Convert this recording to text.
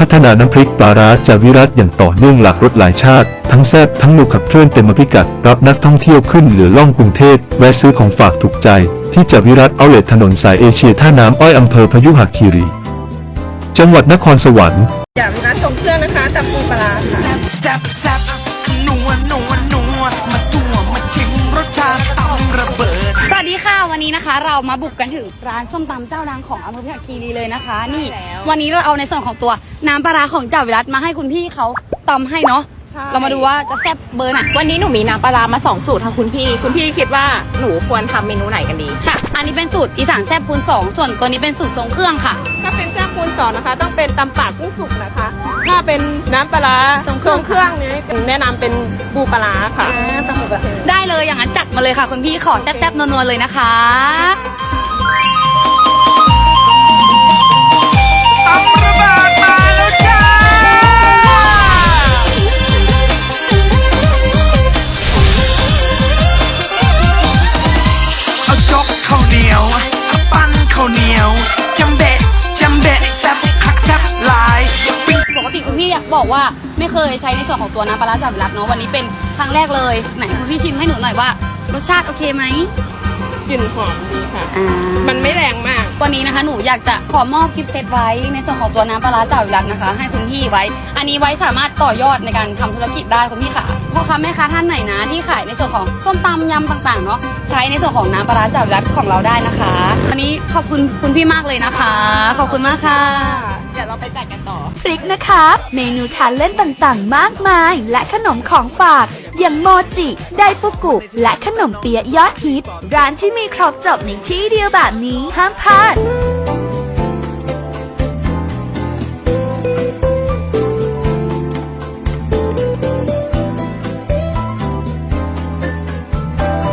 พัฒนาน้ำพริกปลาร้าจากวิรัตอย่างต่อเนื่องหลากรสหลายชาติ ทั้งแซ่บทั้งหนุกขับเคลื่อนเต็มพิกัด รับนักท่องเที่ยวขึ้นเหลือล่องกรุงเทพแวะซื้อของฝากถูกใจ ที่จาวิรัตเอาเลทถนนสายเอเชียท่าน้ำอ้อยอำเภอพยุหคีรี จังหวัดนครสวรรค์อย่ามีร้านทรงเครื่องนะคะจับปูปลาร้าค่ะ แซ่บแซ่บแซ่บนัวนัวนัวมาตัวมา นนี้นะคะเรามาบุกกันถึงร้านส้มตำเจ้าดังของอำเภอพยัคฆ์คีรีเลยนะคะ นี่วันนี้เราเอาในส่วนของตัวน้ำปลาร้าของเจ้าวิรัตมาให้คุณพี่เขาตำให้เนาะใช่เรามาดูว่าจะแซ่บเบอร์ไหนวันนี้หนูมีน้ำปลาร้ามาสองสูตรค่ะคุณพี่ คุณพี่คิดว่าหนูควรทำเมนูไหนกันดีค่ะ อันนี้เป็นสูตรอีสานแซ่บคูณสองส่วนตัวนี้เป็นสูตรทรงเครื่องค่ะ ถ้าเป็นแซ่บคูณสองนะคะ ต้องเป็นตำปากกุ้งสุกนะคะ ถ้าเป็นน้ำปลาร้าทรงเครื่อง เครื่องเนี้แนะนำเป็นปูปลาร้าค่ะ ได้เลยอย่างนั้นจัดมาเลยค่ะคุณพี่ขอแซ่บๆนัวๆเลยนะคะ อยากบอกว่าไม่เคยใช้ในส่วนของตัวน้ำปลาร้าเจ้าวิรัตเนาะวันนี้เป็นครั้งแรกเลยไหนคุณพี่ชิมให้หนูหน่อยว่ารสชาติโอเคไหมกลิ่นหอมดีค่ะ อ่า มันไม่แรงมาก วันนี้นะคะหนูอยากจะขอมอบกิฟต์เซตไว้ในส่วนของตัวน้ำปลาร้าจ่าวิรัตนะคะ ให้คุณพี่ไว้ อันนี้ไว้สามารถต่อยอดในการทำธุรกิจได้คุณพี่ค่ะพ่อค้าแม่ค้าท่านไหนนะที่ขายในส่วนของส้มตำยำต่างๆเนาะใช้ในส่วนของน้ำปลาร้าจ่าวิรัตของเราได้นะคะวันนี้ขอบคุณคุณพี่มากเลยนะคะ ขอบคุณมากค่ะ เดี๋ยวเราไปจัดกันต่อ พริกนะคะ เมนูทานเล่นต่างๆ มากมาย และขนมของฝาก อย่างโมจิ ไดฟุกุ และขนมเปี๊ยะยอดฮิต ร้านที่มีครบจบในที่เดียวแบบนี้ห้ามพลาด